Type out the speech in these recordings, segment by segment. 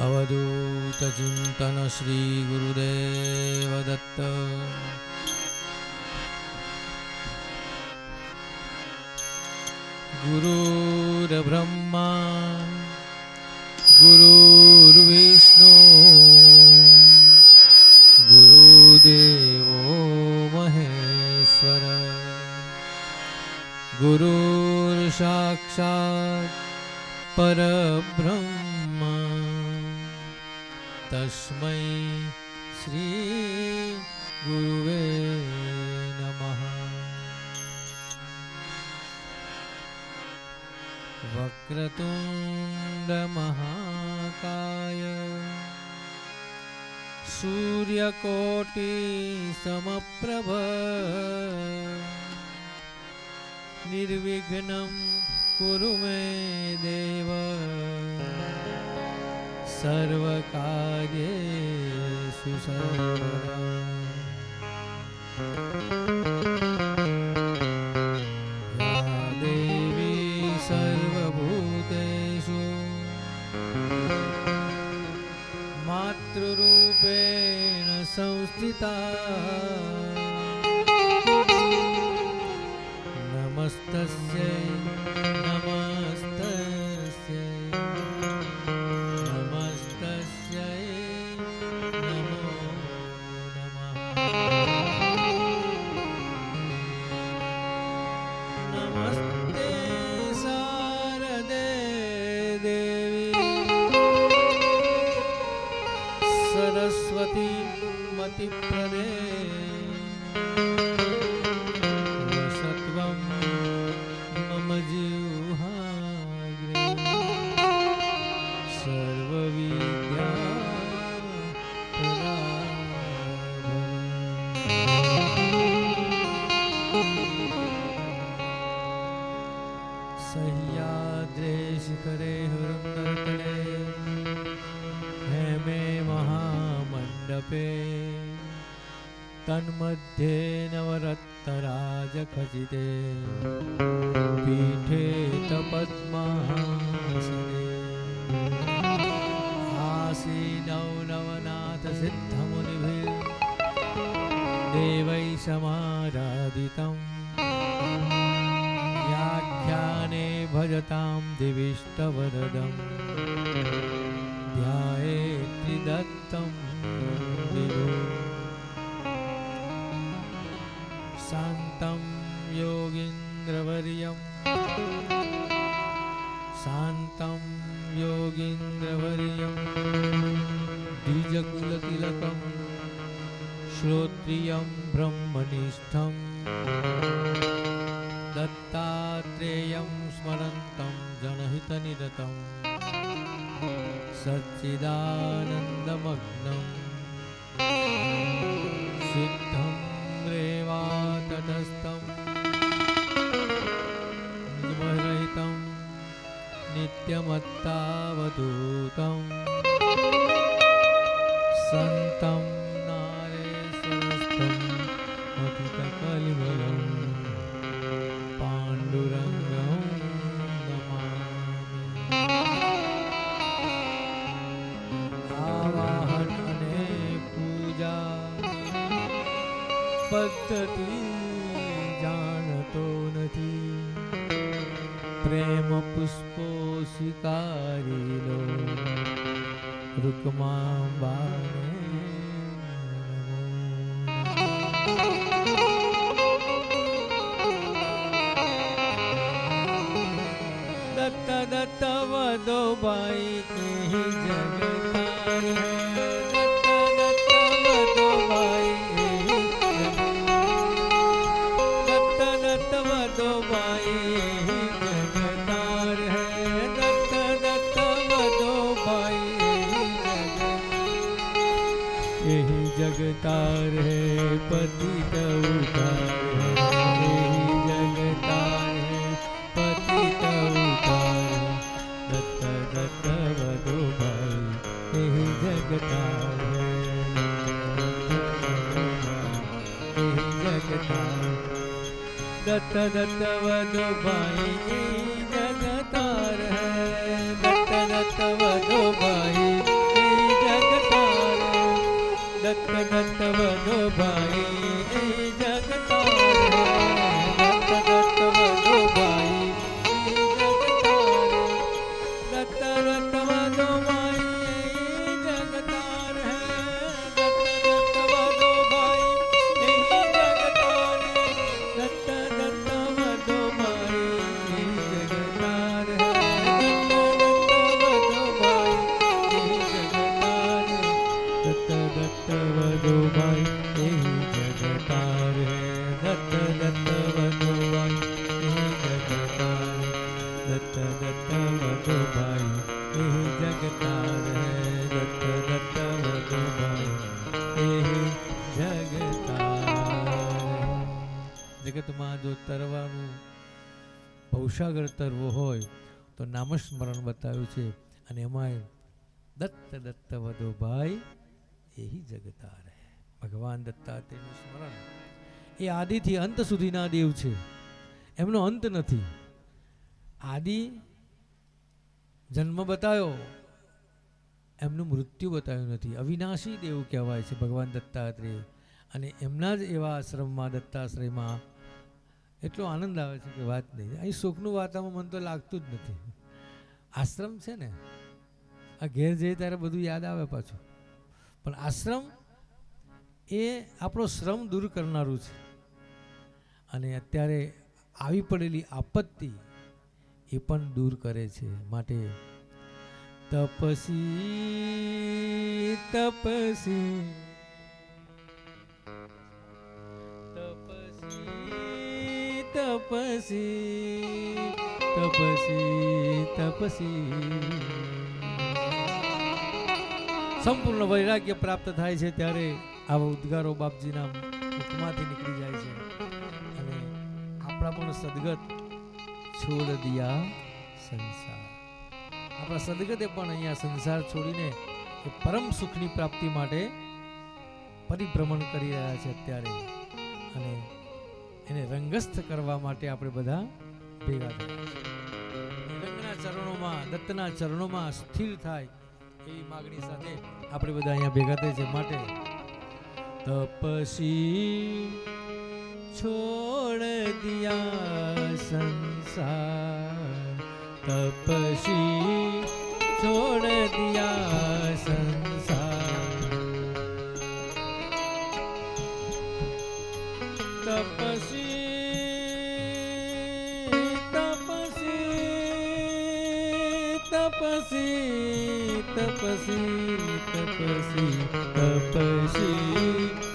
अवदूतचिन्तनश्रीगुरुदेवदत्त गुरुर्ब्रह्मा गुरुर्विष्णु गुरुदेवो महेश्वर। गुरुर्साक्षात् परब्रह्म। તસ્મૈ શ્રી ગુરુવે નમઃ વક્રતુંડ મહાકાય સૂર્યકોટી સમપ્રભ મે દેવ સર્વકાર્યેષુ સર્વદા पतिप्र तन्मध्ये नवरत्नराजखचिते पीठे तपद्मासने आसीनौ नवनाथसिद्धमुनिभिः देवैः समाराधितं व्याख्याने भजतां दिविष्टवरदं त्रिदत्तं दत्तं शान्तं योगीन्द्रवर्यं शान्तं योगीन्द्रवर्यं द्विजकुलतिलकं श्रोत्रियं ब्रह्मनिष्ठं दत्तात्रेयं स्मरन्तं जनहितनिरतम् सच्चिदानन्दमग्नं सिद्धं तटस्थं हितं नित्यमत्तावधूतम्। દત્ત વદો ભાઈ કહી રટ વધુ ભાઈ એહી જગતા જગતા દત્ત દત્ત વધુ ભાઈ જગતાર હૈ દત્ત દત્ત વધુ ભાઈ જગતાર દત્ત દત્ત વધુ ભાઈ ભવસાગર તરવો હોય તો નામસ્મરણ બતાવ્યું છે. અને એમાંય દત્ત દત્ત વધુભાઈ એ જગતા રહે. ભગવાન દત્તાત્રેયનું સ્મરણ. એ આદિથી અંત સુધીના દેવ છે. એમનો અંત નથી. આદિ જન્મ બતાવ્યો એમનું મૃત્યુ બતાવ્યું નથી. અવિનાશી દેવ કહેવાય છે ભગવાન દત્તાત્રેય. અને એમના જ એવા આશ્રમમાં, દત્તાશ્રયમાં એટલો આનંદ આવે છે કે વાત નહીં. અહીં સુખનું વાતાવરણ મને તો લાગતું જ નથી. આશ્રમ છે ને, આ ઘેર જઈએ ત્યારે બધું યાદ આવે પાછું. પણ આશ્રમ એ આપણો શ્રમ દૂર કરનારું છે. અને અત્યારે આવી પડેલી આપત્તિ એ પણ દૂર કરે છે માટે. તપસી તપસી. તપસી તપસી તપસી સંપૂર્ણ વૈરાગ્ય પ્રાપ્ત થાય છે ત્યારે આવા ઉદ્ગારો બાપજીના મુખમાંથી નીકળી જાય છે. અને આપણા પણ સદગત છોડ દિયા સંસાર. આપણા સદગતે પણ અહીંયા સંસાર છોડીને એ પરમ સુખની પ્રાપ્તિ માટે પરિભ્રમણ કરી રહ્યા છે અત્યારે. અને એને રંગસ્થ કરવા માટે આપણે બધા ભેગા થયા. રંગના ચરણોમાં, દત્તના ચરણોમાં સ્થિર થાય એવી માગણી સાથે આપણે બધા અહીંયા ભેગા થયા છે માટે તપસી છોડ દિયા સંસાર. તપસી છોડ દિયા तपसि तपसि तपसि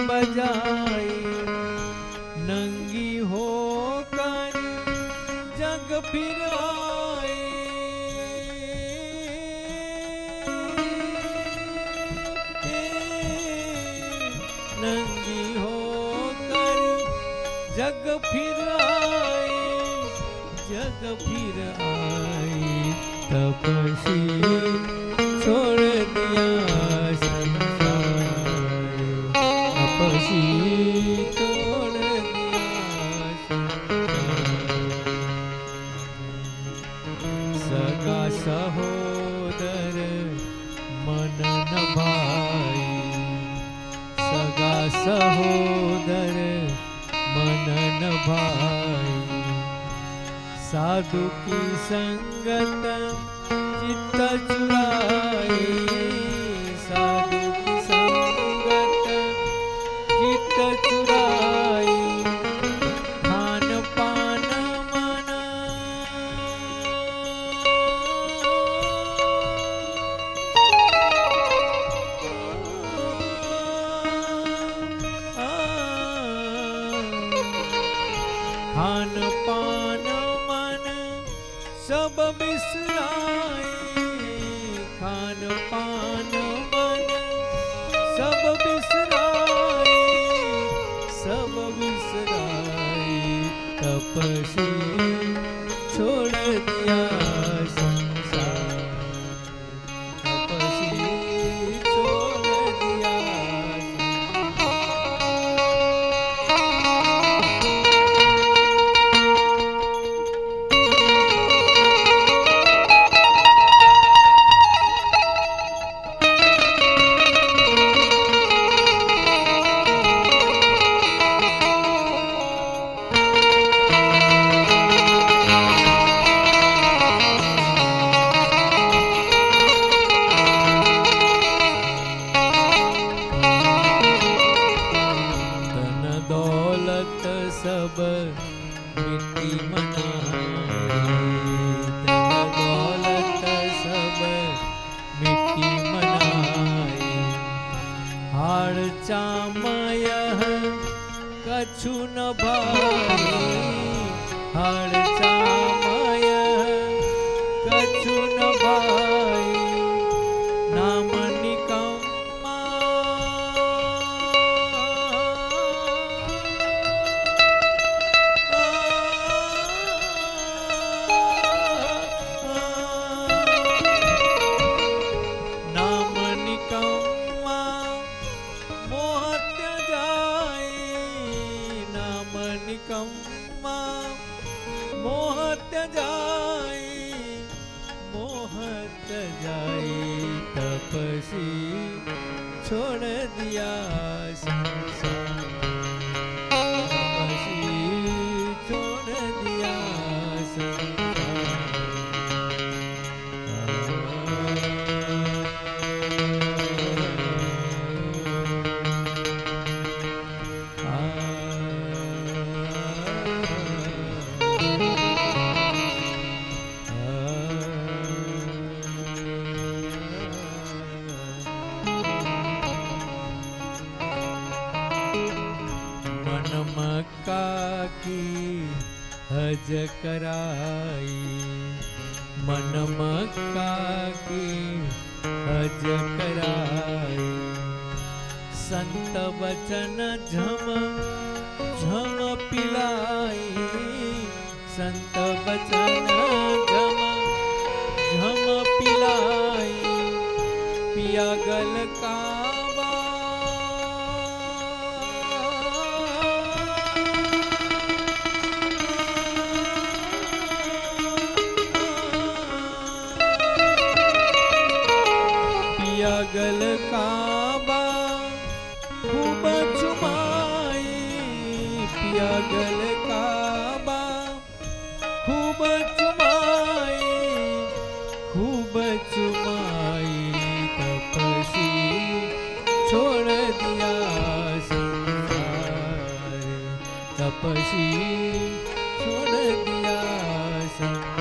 बजाए नंगी हो कर जग फिराई नंगी हो कर जग फिराए जग फिराए तपसी સગા સહોદર મન ભાઈ સગા સહોદર મન ભાઈ સાધુ કી સંગત ચિત્ત ચુરાઈ નિકમ્મા મોહત્ય જાય મોહત્ય જાય તપસી છોડ દિયા જ કરાઈ મન મક્કાકી હજ કરાઈ સંત વચન ઝમ ઝમ પિલાઈ સંત વચન ઝમ ઝમ પિલાઈ પિયા ગલ કામ પછી સુન દિયા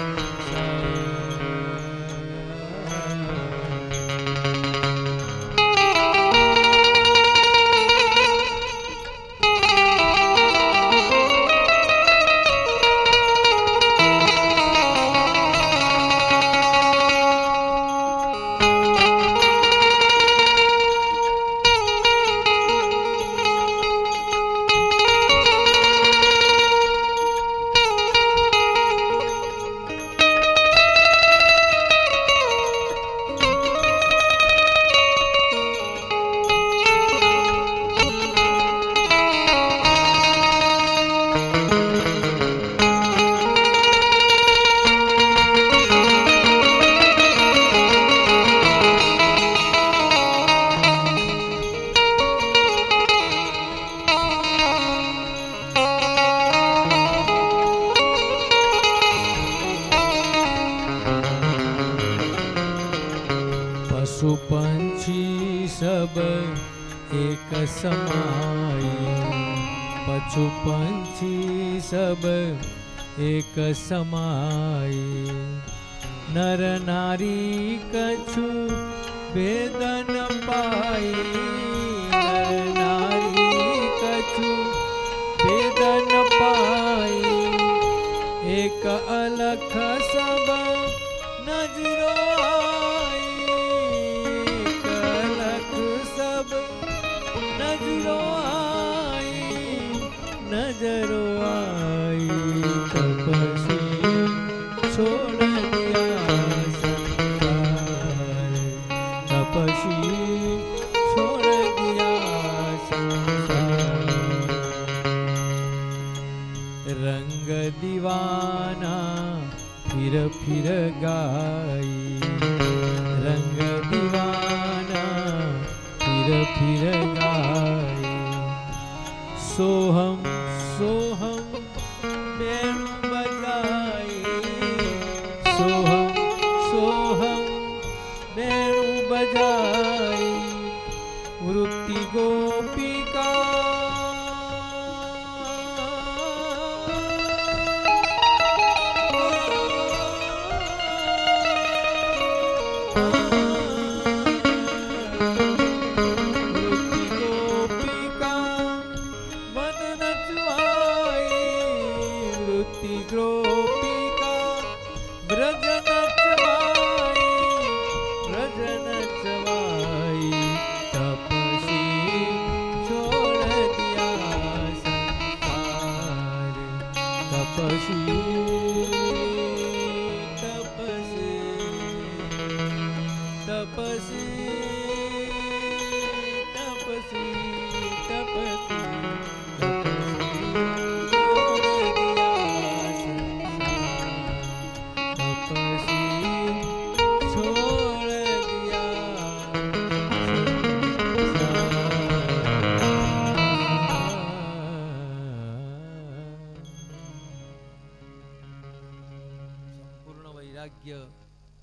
પશુ પંછી સબ એક સમાય નર નારી કછુ વેદન પાય નર નારી કછુ વેદન પાય એક અલખ સબ গো তপসী